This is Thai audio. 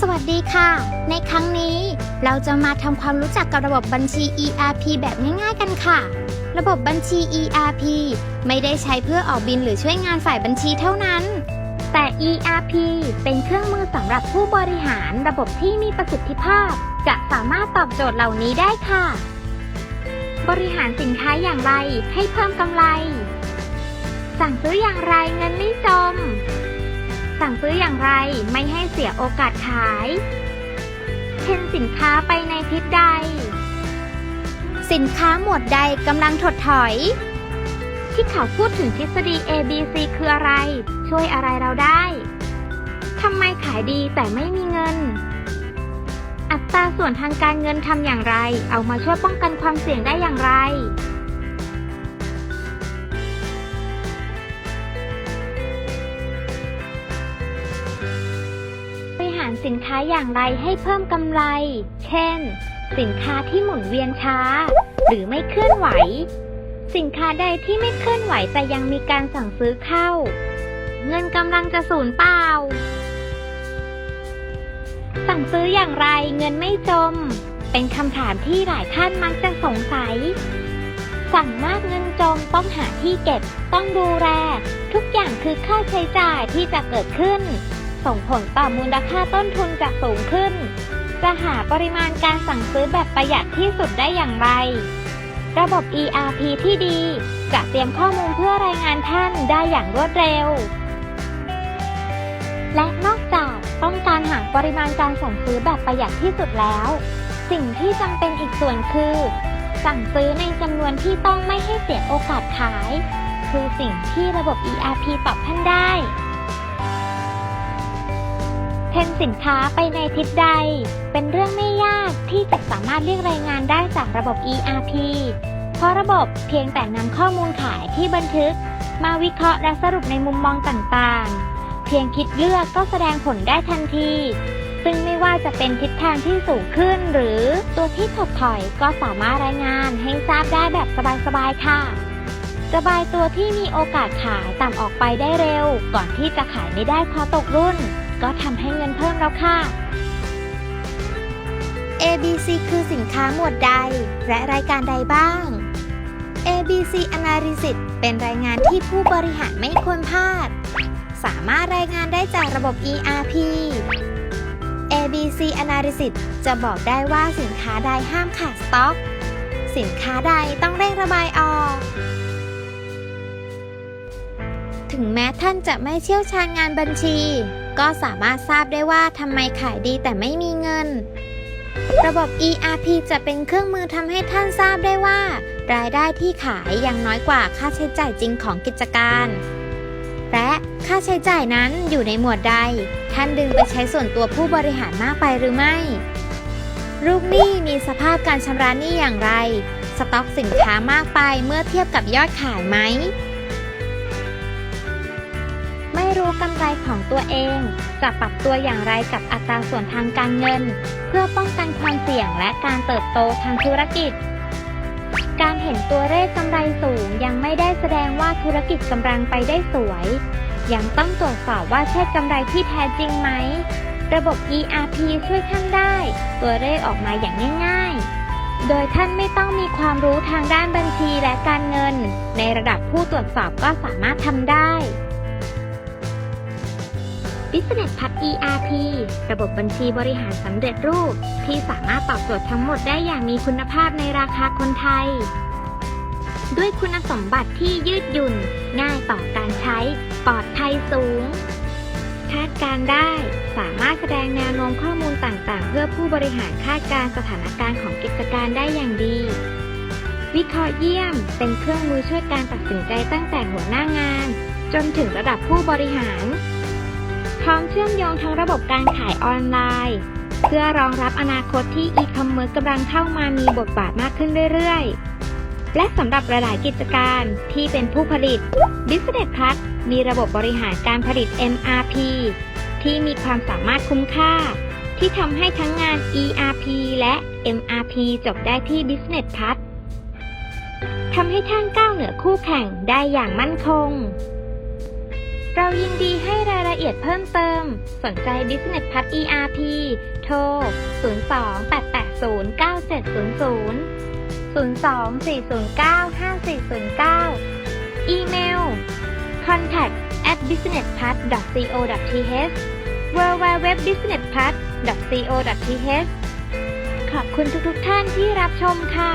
สวัสดีค่ะ ในครั้งนี้เราจะมาทำความรู้จักกับระบบบัญชี ERP แบบง่ายๆกันค่ะ ระบบบัญชี ERP ไม่ได้ใช้เพื่อออกบินหรือช่วยงานฝ่ายบัญชีเท่านั้น แต่ ERP เป็นเครื่องมือสำหรับผู้บริหารระบบที่มีประสิทธิภาพ จะสามารถตอบโจทย์เหล่านี้ได้ค่ะ บริหารสินค้าอย่างไรให้เพิ่มกำไร สั่งซื้ออย่างไรเงินไม่จม สั่งซื้ออย่างไรไม่ให้เสียโอกาสขายเช่นสินค้าไปในทิศใด สินค้าหมวดใดกำลังถดถอย ที่เขาพูดถึงทฤษฎี ABC คืออะไร ช่วยอะไรเราได้ทำไมขายดีแต่ไม่มีเงิน อัตราส่วนทางการเงินทำอย่างไร เอามาช่วยป้องกันความเสี่ยงได้อย่างไร สินค้าอย่างไรให้เพิ่มกำไร เช่น สินค้าที่หมุนเวียนช้า หรือไม่เคลื่อนไหว สินค้าใดที่ไม่เคลื่อนไหวแต่ยังมีการสั่งซื้อเข้า เงินกำลังจะสูญเปล่า สั่งซื้ออย่างไรเงินไม่จม เป็นคำถามที่หลายท่านมักจะสงสัย สั่งมากเงินจมต้องหาที่เก็บ ต้องดูแล ทุกอย่างคือค่าใช้จ่ายที่จะเกิดขึ้น ส่งผลต่อมูลค่าต้นทุนจะสูงขึ้น จะหาปริมาณการสั่งซื้อแบบประหยัดที่สุดได้อย่างไร ระบบ ERP ที่ดี จะเตรียมข้อมูลเพื่อรายงานท่านได้อย่างรวดเร็ว และนอกจากต้องการหาปริมาณการสั่งซื้อแบบประหยัดที่สุดแล้ว สิ่งที่จำเป็นอีกส่วนคือ สั่งซื้อในจำนวนที่ต้องไม่ให้เสียโอกาสขาย คือสิ่งที่ระบบ ERP ตอบท่านได้ เทรนด์สินค้าไปในทิศใด เป็นเรื่องไม่ยากที่จะสามารถเรียกรายงานได้จากระบบ ERP เพราะระบบเพียงแต่นำข้อมูลขายที่บันทึก มาวิเคราะห์และสรุปในมุมมองต่างๆ เพียงคิดเลือกก็แสดงผลได้ทันที ซึ่งไม่ว่าจะเป็นทิศทางที่สูงขึ้น หรือตัวที่ถดถอยก็สามารถรายงานให้ทราบได้แบบสบายๆค่ะระบายตัวที่มีโอกาสขายต่ำออกไปได้เร็ว ก่อนที่จะขายไม่ได้เพราะตกรุ่น ก็ทำให้เงินเพิ่มแล้วค่ะ ABC คือสินค้าหมวดใด และรายการใดบ้าง ABC Analysis เป็นรายงานที่ผู้บริหารไม่ควรพลาด สามารถรายงานได้จากระบบ ERP ABC Analysis จะบอกได้ว่าสินค้าใดห้ามขาดสต็อก สินค้าใดต้องเร่งระบายออก ถึงแม้ท่านจะไม่เชี่ยวชาญงานบัญชี ก็สามารถทราบได้ว่าทำไมขายดีแต่ไม่มีเงิน ระบบ ERP จะเป็นเครื่องมือทำให้ท่านทราบได้ว่า รายได้ที่ขายยังน้อยกว่าค่าใช้จ่ายจริงของกิจการ และค่าใช้จ่ายนั้นอยู่ในหมวดใด ท่านดึงไปใช้ส่วนตัวผู้บริหารมากไปหรือไม่ ลูกหนี้มีสภาพการชำระหนี้อย่างไร สต็อกสินค้ามากไปเมื่อเทียบกับยอดขายไหม รู้กำไรของตัวเอง จะปรับตัวอย่างไรกับอัตราส่วนทางการเงิน เพื่อป้องกันความเสี่ยงและการเติบโตทางธุรกิจ การเห็นตัวเลขกำไรสูงยังไม่ได้แสดงว่าธุรกิจกำลังไปได้สวย ยังต้องตรวจสอบว่าใช่กำไรที่แท้จริงไหม ระบบ ERP ช่วยท่านได้ ตัวเลขออกมาอย่างง่าย ๆโดยท่านไม่ต้องมีความรู้ทางด้านบัญชีและการเงิน ในระดับผู้ตรวจสอบก็สามารถทำได้ Business พั ERP ระบบบัญชีบริหารสำเร็จรูป ที่สามารถตอบโจทย์ทั้งหมดได้อย่างมีคุณภาพในราคาคนไทย ด้วยคุณสมบัติที่ยืดหยุ่น ง่ายต่อการใช้ ปลอดภัยสูง คาดการได้ สามารถแสดงแนวโน้มข้อมูลต่างๆ เพื่อผู้บริหารคาดการสถานการณ์ของกิจการได้อย่างดี วิเคราะห์เยี่ยม เป็นเครื่องมือช่วยการตัดสินใจตั้งแต่หัวหน้างาน จนถึงระดับผู้บริหาร พร้อมเชื่อมโยงทั้งระบบการขายออนไลน์ เพื่อรองรับอนาคตที่อีคอมเมิร์ซกำลังเข้ามามีบทบาทมากขึ้นเรื่อยๆ และสำหรับหลายๆกิจการที่เป็นผู้ผลิต Business Plus มีระบบบริหารการผลิต MRP ที่มีความสามารถคุ้มค่า ที่ทำให้ทั้งงาน ERP และ MRP จบได้ที่ Business Plus ทำให้ท่านก้าวเหนือคู่แข่งได้อย่างมั่นคง เรายินดีให้รายละเอียดเพิ่มเติม สนใจ Business p a s ERP โทร 02-880-9700 02-409-5409 อีเมล contact at businesspath.co.th www.businesspath.co.th ขอบคุณทุกๆท่านที่รับชมค่ะ